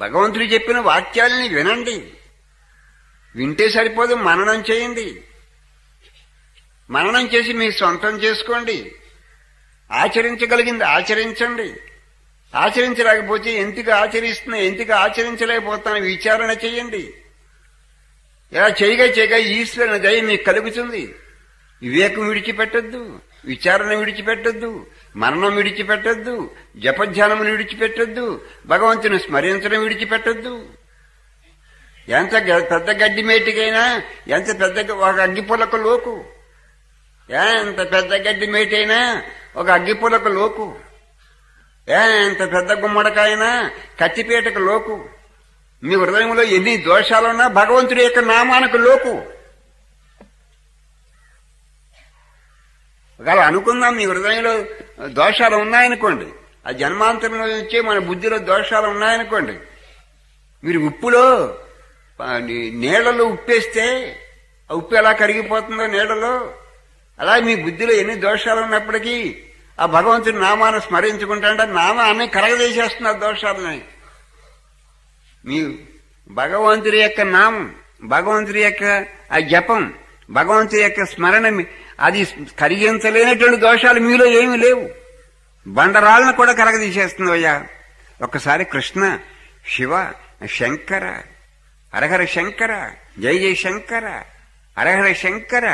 భగవంతుడు చెప్పిన వాక్యాలని వినండి. వింటే సరిపోదు మననం చేయండి. మననం చేసి మీ సొంతం చేసుకోండి. ఆచరించగలిగింది ఆచరించండి. ఆచరించలేకపోతే ఎందుకు ఆచరిస్తున్నా ఎందుకు ఆచరించలేకపోతాను విచారణ చేయండి. ఇలా చేయగా చేయగా ఈశ్వరుని దయ మీకు కలుగుతుంది. వివేకం విడిచిపెట్టద్దు. విచారణ విడిచిపెట్టద్దు మరణం విడిచిపెట్టద్దు జపధ్యానమును విడిచిపెట్టద్దు భగవంతుని స్మరించడం విడిచిపెట్టద్దు. ఎంత పెద్ద గడ్డి మేటికైనా ఎంత పెద్ద ఒక అగ్గిపులకు లోకు. ఎంత పెద్ద గడ్డి మేటైనా ఒక అగ్గిపులకు లోకు. ఎంత పెద్ద గుమ్మడికాయనా కత్తిపేటకు లోకు. మీ హృదయంలో ఎన్ని దోషాలున్నా భగవంతుడి యొక్క నామానికి లోకు. ఒకవేళ అనుకుందాం మీ హృదయంలో దోషాలు ఉన్నాయనుకోండి ఆ జన్మాంతరంలో వచ్చే మన బుద్ధిలో దోషాలు ఉన్నాయనుకోండి మీరు ఉప్పులో నీళ్ళలో నీళ్ళలో ఉప్పేస్తే ఆ ఉప్పు ఎలా కరిగిపోతుందో నీళ్ళలో అలా మీ బుద్ధిలో ఎన్ని దోషాలు ఉన్నప్పటికీ ఆ భగవంతుడి నామాన్ని స్మరించుకుంటాంటే నామాన్ని కరగదీసేస్తున్నారు దోషాలని. మీ భగవంతుడి యొక్క నామం భగవంతుడి యొక్క ఆ జపం భగవంతుడి యొక్క స్మరణ అది కరిగించలేనటువంటి దోషాలు మీలో ఏమీ లేవు. బండరాళ్ళను కూడా కరగదీసేస్తుంది అయ్యా. ఒక్కసారి కృష్ణ శివ శంకర హరహర శంకర జై జై శంకర హరహర శంకర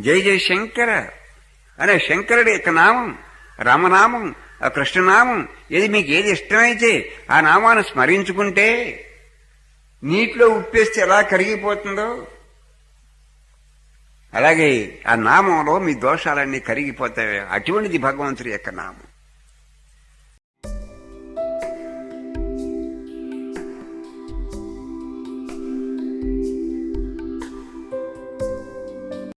జై జై శంకర అనే శంకరుడి యొక్క నామం రామనామం కృష్ణనామం ఏది మీకు ఏది ఇష్టమైతే ఆ నామాన్ని స్మరించుకుంటే నీటిలో ఉప్పేస్తే ఎలా కరిగిపోతుందో అలాగే ఆ నామంలో మీ దోషాలన్నీ కరిగిపోతాయి. అటువంటిది భగవంతుడి యొక్క నామం.